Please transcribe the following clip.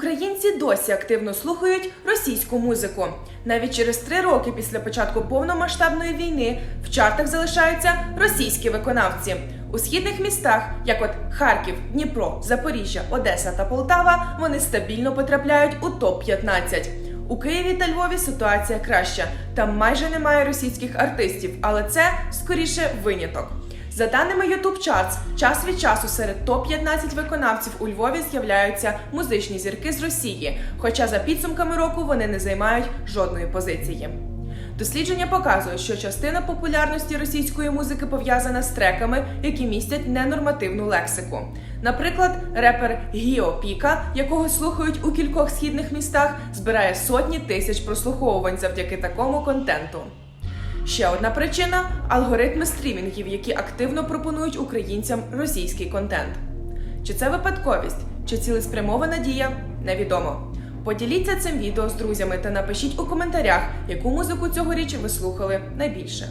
Українці досі активно слухають російську музику. Навіть через три роки після початку повномасштабної війни в чартах залишаються російські виконавці. У східних містах, як от Харків, Дніпро, Запоріжжя, Одеса та Полтава, вони стабільно потрапляють у топ 15 У Києві та Львові ситуація краща. Там майже немає російських артистів, але це скоріше виняток. За даними YouTube Charts, час від часу серед топ-15 виконавців у Львові з'являються музичні зірки з Росії, хоча за підсумками року вони не займають жодної позиції. Дослідження показує, що частина популярності російської музики пов'язана з треками, які містять ненормативну лексику. Наприклад, репер Гіо Піка, якого слухають у кількох східних містах, збирає сотні тисяч прослуховувань завдяки такому контенту. Ще одна причина алгоритми стрімінгів, які активно пропонують українцям російський контент. Чи це випадковість, чи цілеспрямована дія, невідомо. Поділіться цим відео з друзями та напишіть у коментарях, яку музику цьогоріч ви слухали найбільше.